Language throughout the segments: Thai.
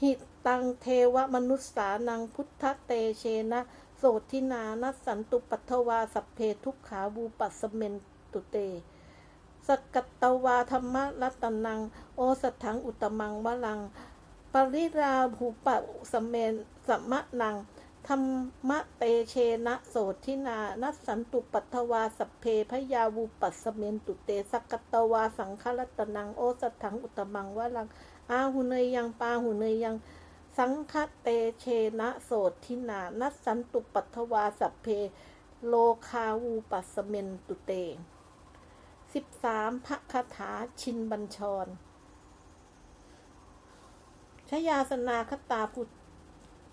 หิตังเทวมนุษสานังพุทธเตเชนะ โสทินานัสสันตุปัทวาสัพเพทุกขาบูปัสเมนตุเต สกัตตวาธรรมรัตนัง โอสถังอุตมังวลัง ปริราภูปะสเมนสมะนัง ธรรมเตเชนะโสทินานัสสันตุปัทวาสัพเพพยาวูปัสเมนตุเตสกัตวาสังฆรัตนังโอสถังอุตมังวะลัง อาหุเนยยังปาหุเนยยัง สังคเตเชนะโสทินานัสสันตุปัทวาสัพเพ โลคาวูปัสเมนตุเตสิบสามพระคาถาชินบัญชรชยาสนาคตาพุท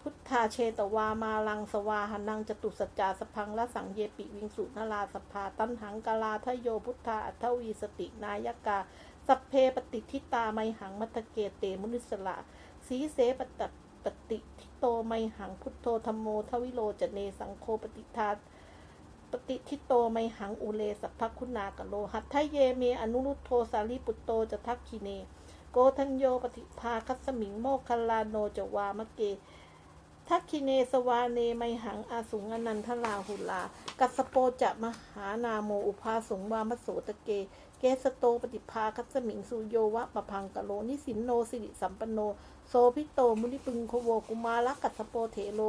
พุทธาเชตวามาลังสวาหนังจตุสัจจาสพังละสังเยปิวิงสุนราสภาตันหังกาลาทโยพุทธาอัทวีสตินายกาสัพเพปฏิทิตาไมหังมัตเกเตมุนิสละสีเสปตปฏิทิโตไมหังพุทโธธรรมโมทวิโลจเนสังโฆปฏิทาปฏิทิโตไมหังอุเลสัพพคุณากโลหัตถเยเมอนุรุตโทสาลีปุตโตจะทักคิเน โกทัญโยปฏิภาคัสมิงโมคัลลาโนจวามะเก ทักคิเนสวาเนไมหังอาสุงอนันทลาหุลา กัสโปจะมหานาโมอุภาสงวามโสตะเก เกสโตปฏิภาคัสมิงสุโยวะปะพังกะโลนิสินโนสิริสัมปันโน โสพิโตมุนิปึงโคโวกุมาละกัสโปเถโล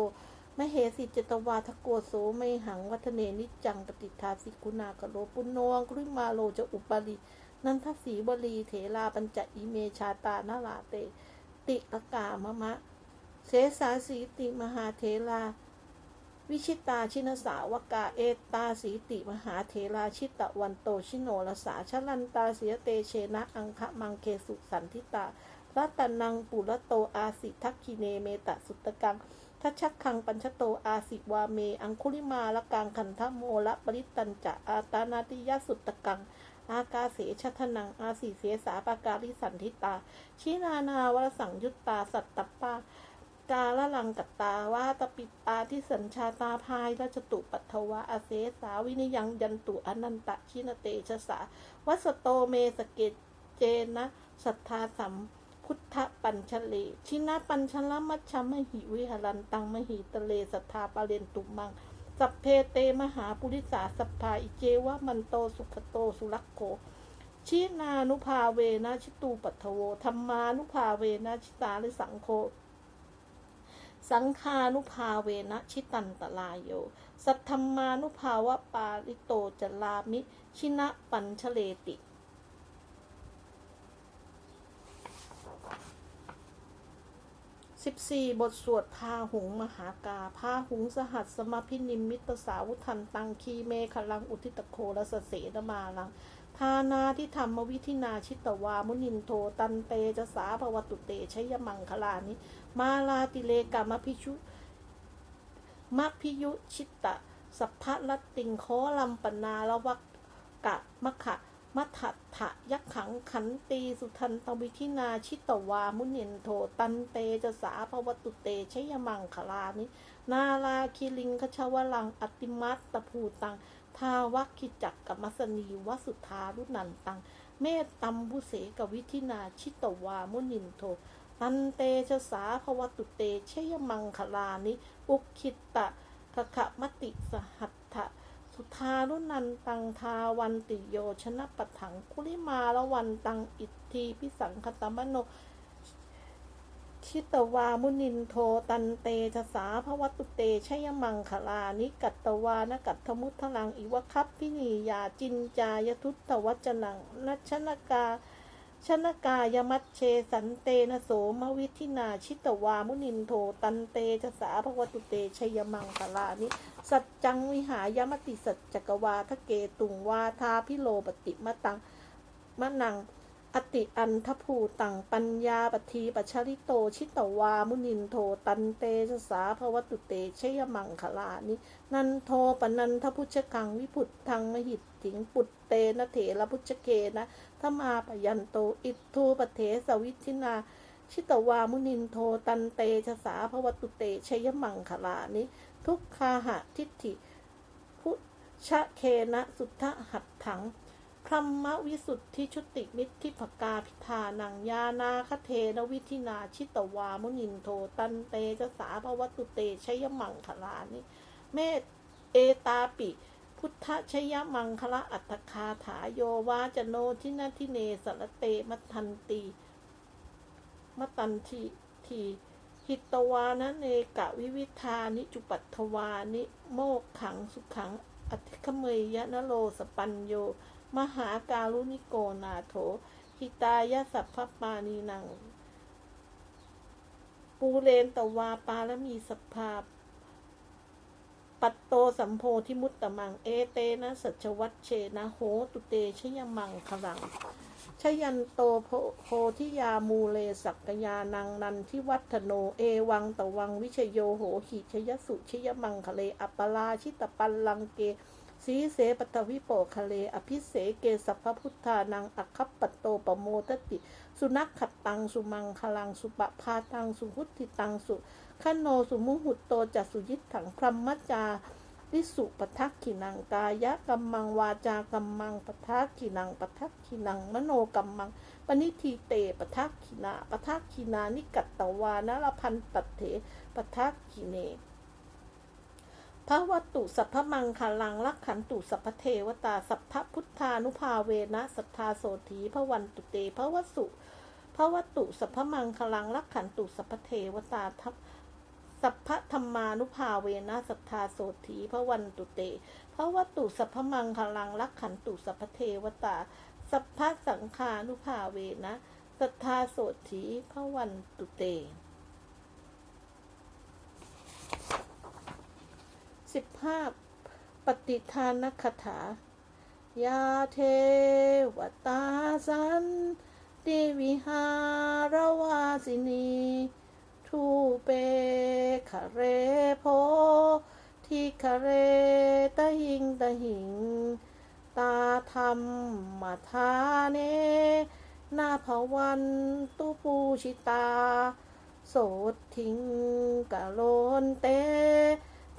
มเหสิจตวาทโกโสไมหังวัฒเนนิจังปฏิทาสิกุณากะโลปุณโนองคุริมาโลจะอุปารินันทสีวลีเถราปัญจอิเมชาตานาลาเต ติกกามะมะ เสสาสีติมหาเถราวิชิตาชินสาวกาเอตาสีติมหาเถราชิตะวันโตชิโนรสาชลันตาเสียเตเชนะอังคะมังเคสุสันทิตารัตนังปุระโตอาสิทักคิเนเมตะสุตตกังทัชชักคังปัญชโตอาสิวาเม อังคุลิมาละกังคันทโมละปริตันจะอาตานาติยสุตตกัง อากาเสชทนังอาสิเสสาปาการิสันทิตา ชินานาวรสังยุตตาสัตตปา กาละลังกัตตาวาตปิตาที่สัญชาตาพายราชตุปัทวะอาเสสาวินิยังยันตุอนันตะชินเตชะสาวัสโตเมสเกตเจนะสัทธาสัมพุทธปัญชเลชินะปัญชลมัชชมหิวิหรันตังมหิตเลสัทธาปะเรนตุมัง สัพเพเตมหาปุริสาสัพพาอิเจวะมันโตสุขโตสุรักโขชินานุภาเวนะชิตูปัทโวธรรมานุภาเวนะชิตาลิสังโฆ สังคานุภาเวนะชิตันตลายโย สัทธรรมานุภาวะปาลิโตจลามิ ชินะปัญชเลติ 14 บทสวดพาหุงมหากาพาหุงสหัสสมพินิมมิตสาวุทันตังคีเมฆลังอุทิตโครสเสนมาลังทานาที่ธรรมวิธินาชิตวา มุนินโทตันเตจะสาภวตุเตชยมังคลานิ มาลาติเลกามพิชุมพิยุชิตตะ สัพพะลัตติงโคลัมปนาละวักกะมะขะ มัทธถะยักขังขันตีสุทันตวิธินาชิตวา มุนินโทตันเตจะสาภวตุเตชยมังคลานิ นาลาคิลิงคชวลังอติมัตตภูตัง ทาวัคคิจักกมัสนีวสุธารุนันตัง เมตตัมบุเสกวิธินาชิตวา มุนินโทตันเตชะสาภวตุเตชยมังคลานิ อุกขิตตะขะมติสหัตถะ สุธารุนันตังทาวันติโยชนะปะถังคุลิมาละวันตังอิทธีพิสังคตมโนชิตวามุนินโทตันเตชะสาภวตุเตชยมังคลานิกัตตวานกัตถมุทลังอิวคัพพินียาจินจายทุตตวัจนังนัชนกาชนกายมัชเชสันเตนะโสมวิธินาชิตวามุนินโทตันเตชะสาภวตุเตชยมังคลานิ สัจจังวิหายมติสัจจกวาทะเกตุงวาทาพิโลปติมะตังมะนัง อติอันทภูตังปัญญาปทีปัชริโตชิตวามุนินโทตันเตชะสาภวตุเตชยมังคลานิ นันโทปนันทพุชกังวิพุทธังมหิตถิงปุตเตนะเถระพุชเกนะธมาปยันโตอิททูปเทสวิธินาชิตวามุนินโทตันเตชะสาภวตุเตชยมังคลานิ ทุกคาหะทิฏฐิ พุชะเคนะสุทธหัตถังพรหมวิสุทธิชุติมิตรทิภกาพิธานังยานาคเทนวิธินาชิตวามุนินโทตันเตจะสาภวตุเตชยมังคลานิเมตเอตาปิ พุทธชยมังคละอัตถคาถาโยวาจโนทินาทิเนสรเตมัททันตีมตันทีที หิตวานะเนกะวิวิธานิจุปัตถวานิโมกขังสุขังอธิคเมยยะนโลสปัญโย มหาการุณิโกนาโถหิตายะสัพพปานีนัง ปูเรนตวาปาและมีสภาพ ปัตโตสัมโพธิมุตตมัง เอเตนะสัจวัตเชนะโหตุเตชยมังคลัง ชยันโตโพโพธิยามูเลสักยานังนันทิวัฒโนเอวังตวังวิชโยโหหิชยสุชยมังคะเลอัปปลาชิตปัลลังเกสีเสปตวิโปคะเล อภิเสเกสัพพุทธานังอัคคัปปโตปโมทติ สุนักขัดตัง สุมังคลัง สุปะพาตัง สุหุติตัง สุขโน สุมุหุตโตจัสุยิตถังพรหมจา ริสุปทักขินังกายะกัมมังวาจากัมมังปทักขินังปทักขินังมโนกัมมังปณิทีเตปทักขินาปทักขินานิกัตตวานรพันตัตเถปทักขิเนพระวัตตุสัพพมังคลังลักขันตุสัพพเทวตาสัพพพุทธานุภาเวนะสัทธาโสถีพระวันตุเตพระวสุพระวัตตุสัพพมังคลังลักขันตุสัพพเทวตาทัพ สัพพธรรมานุภาเวนะสัทธาโสถีพระวันตุเตพระวัตุสัพพมังคลังลักขันตุสัพพเทวตา สัพพสังฆานุภาเวนะสัทธาโสถีพระวันตุเตสิบห้าปฏิทานคถายาเทวตาสันติวิหารวาสินี ทูเปคะเรโพทิคะเรตะหิงตะหิง ตาธรรมมาทาเน นาภวันตุปูชิตา โสดทิงกะโลนเต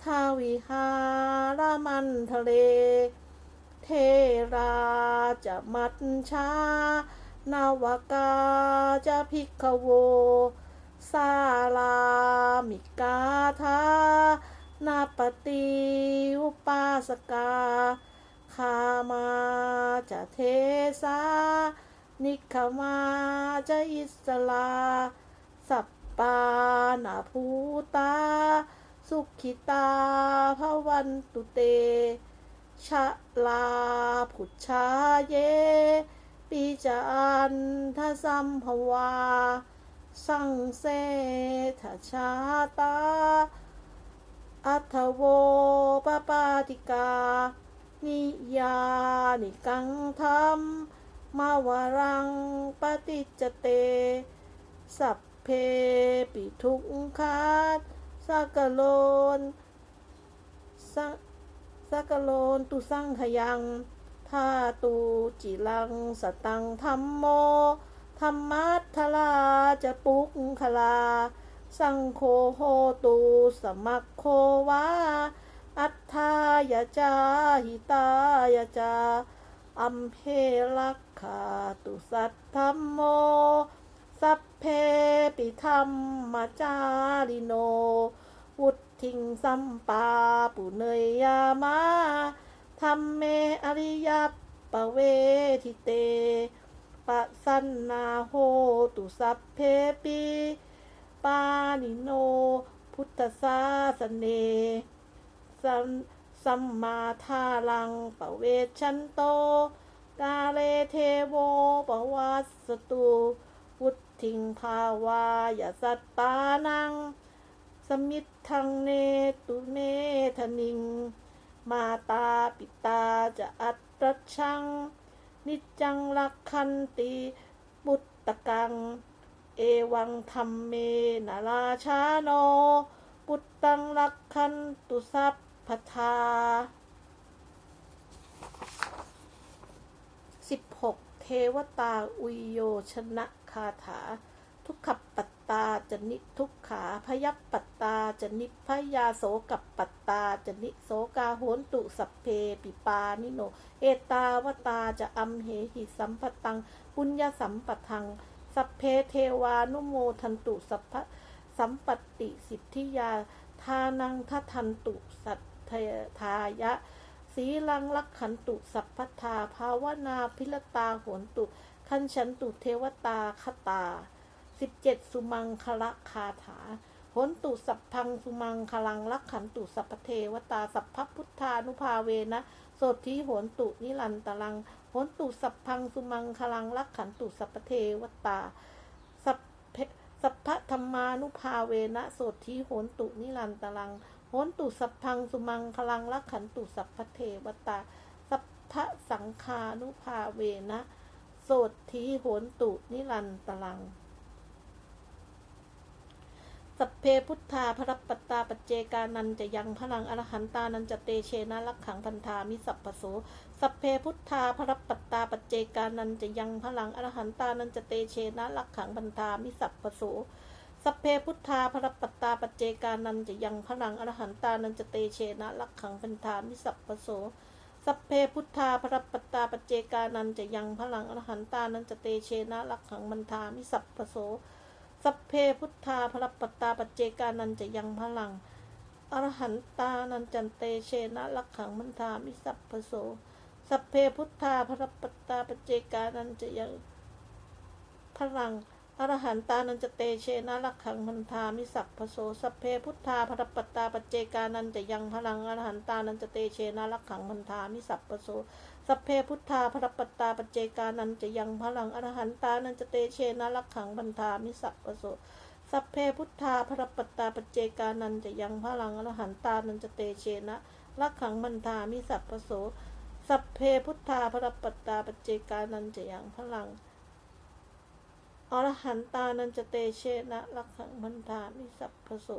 ทาวิหารมันทะเล เทราจะมัดชานาวกาจะพิกขโว สาลามิกาทานาปฏิอุปาสกาคามาจะเทสานิคมาจะอิสลา สัปปานาภูตา สุขิตาพระวันตุเต ชะลาผุชชาเย ปีจันทสัมภวา สังเสทชาตา อัทโวปปาติกา นิยานิกังธรรมมาวรังปฏิจเต สัพเพปิทุกขาสักกะโลนสักสักะโลนตุสังขยังทาตูจิลังสตังธรรมโม ธรรมัทธลาจะปุกขลา สังโฆโหตูสมัคโควาอัฏฐายาจาหิตายาจาอัมเพลักขาตุสัตธรรมโม สัพเพปิธรรมมาจาริโน วุทิงสัมปาปุเนยยามาธรรมเมอริยปะเวทิเต ปะสันนาโหตุสัพเพปีปานิโน พุทธศาสเนสัมสัมมาทาลังปะเวชันโต กาเลเทโวปวัสสตุวุทิงภาวายสัตตานัง สมิทธังเนตุเมธนิง มาตาปิตาจะอัตรชัง นิจังลักขันติบุตตะกัง เอวังธรรมเมนาราชาโน ปุตตังลักขันตุสัพพทาสิบหกเทวตาอุยโยชนะคาถา ทุกขปั ตาจะนิทุกขาพยัปปัตตาจะนิพยาโสกับปัตตาจะนิโสกาโหนตุสัพเพปิปานิโน เอตาวตาจะอัมเหหิสัมปตังปุญญสัมปทัง สัพเพเทวานุโมทันตุสัพพสัมปติสิทธิยาทานังทัทันตุสัทธายะสีลังลักขันตุสัพพทาภาวนาพิลตาโหนตุขันฉันตุเทวตาคตา สิบเจ็ดสุมังคละคาถาโหนตุสัพพังสุมังคลังลักขันตุสัพเทวตาสัพพพุทธานุภาเวนะโสทิโหนตุนิรันตลังโหนตุสัพพังสุมังคลังลักขันตุสัพเทวตาสัพพสัพพธรรมานุภาเวนะโสทิโหนตุนิรันตลังโหนตุสัพพังสุมังคลังลักขันตุสัพเทวตาสัพพสังคานุภาเวนะโสทิโหนตุนิรันตลัง สัพเพพุทธาพระปัตตาปัจเจกานันจะยังพลังอรหันตานันจะเตเชนะลักขังพันธามิสัพพโสสัพเพพุทธาพระปัตตาปัจเจกานันจะยังพลังอรหันตานันจะเตเชนะลักขังพันธามิสัพพโสสัพเพพุทธาพระปัตตาปัจเจกานันจะยังพลังอรหันตานันจะเตเชนะลักขังพันธามิสัพพโสสัพเพพุทธาพระปัตตาปัจเจกานันจะยังพลังอรหันตานันจะเตเชนะลักขังมันธามิสัพพโส สัพเพพุทธาพระปตาปัจเจกานันจะยังพลัง อรหันตานันจันเตเชนะลักขังมันธามิสัพพโส สัพเพพุทธาพระปตตาปัจเจกานันจะยังพลัง อรหันตานันจะเตเชนะลักขังมันธามิสัพพโสสัพเพพุทธาพระปัตตาปัจเจกานันจะยังพลังอรหันตานันจะเตเชนะลักขังมันธามิสัพพโสสัพเพพุทธาพระปัตตาปัจเจกานันจะยังพลังอรหันตานันจะเตเชนะลักขังมันธามิสัพพโสสัพเพพุทธาพระปัตตาปัจเจกานันจะยังพลังอรหันตานันจะเตเชนะลักขังมันธามิสัพพโสสัพเพพุทธาพระปัตตาปัจเจกานันจะยังพลัง อรหันตานันจะเตเชนะลักขังมันธามิสัพพโส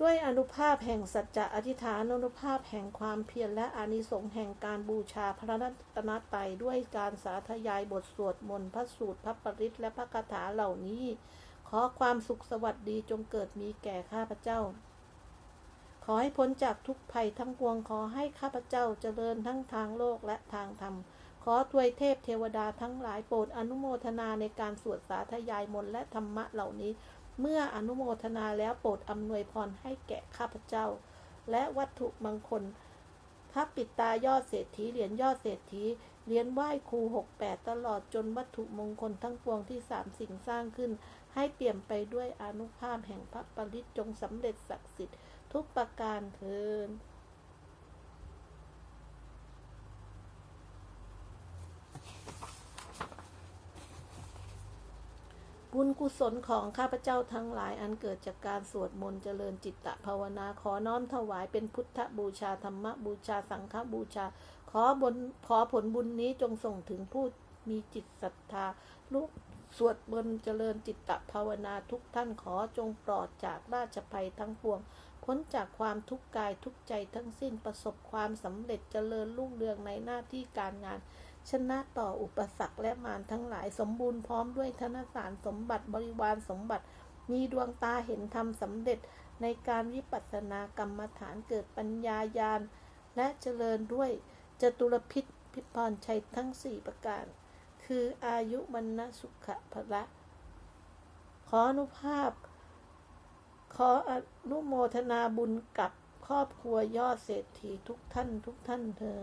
ด้วยอนุภาพแห่งสัจจะอธิษฐานอนุภาพแห่งความเพียรและอานิสงส์แห่งการบูชาพระรัตนตรัยด้วยการสาธยายบทสวดมนต์พระสูตรพระปริตและพระคาถาเหล่านี้ อความสุขสวัสดีจงเกิดมีแก่ข้าพเจ้า ขอให้พ้นจากทุกภัยทั้งปวงขอให้ข้าพเจ้าเจริญทั้งทางโลกและทางธรรม ขอทวยเทพเทวดาทั้งหลายโปรดอนุโมทนาในการสวดสาธยายมนและธรรมะเหล่านี้ เมื่ออนุโมทนาแล้วโปรดอำนวยพรให้แก่ข้าพเจ้า และวัตถุมงคลพระปิดตายอดเศรษฐีเหรียญยอดเศรษฐี เหรียญไหว้ครูหกแปดตลอดจนวัตถุมงคลทั้งปวงที่สามสิ่งสร้างขึ้น ให้เปี่ยมไปด้วยอนุภาพแห่งพระปริตจงสำเร็จศักดิ์สิทธิ์ทุกประการเทินบุญกุศลของข้าพเจ้าทั้งหลายอันเกิดจากการสวดมนต์เจริญจิตตภาวนาขอน้อมถวายเป็นพุทธบูชาธรรมบูชาสังฆบูชา ขอบนขอผลบุญนี้จงส่งถึงผู้มีจิตศรัทธา ลูกสวดมนเจริญจิตตภาวนาทุกท่านขอจงปลอดจากราชภัยทั้งปวง พ้นจากความทุกข์กายทุกใจทั้งสิ้นประสบความสำเร็จเจริญรุ่งเรืองในหน้าที่การงาน ชนะต่ออุปสรรคและมารทั้งหลายสมบูรณ์พร้อมด้วยธนสารสมบัติบริวารสมบัติ มีดวงตาเห็นธรรมสำเร็จในการวิปัสสนากรรมฐานเกิดปัญญาญาณและเจริญด้วย จตุรพิษพิพรชัยทั้งสี่ประการ คืออายุมันนะสุขะพละ ขออนุภาพ ขออนุโมทนาบุญกับครอบครัวยอดเศรษฐีทุกท่านทุกท่านเธอ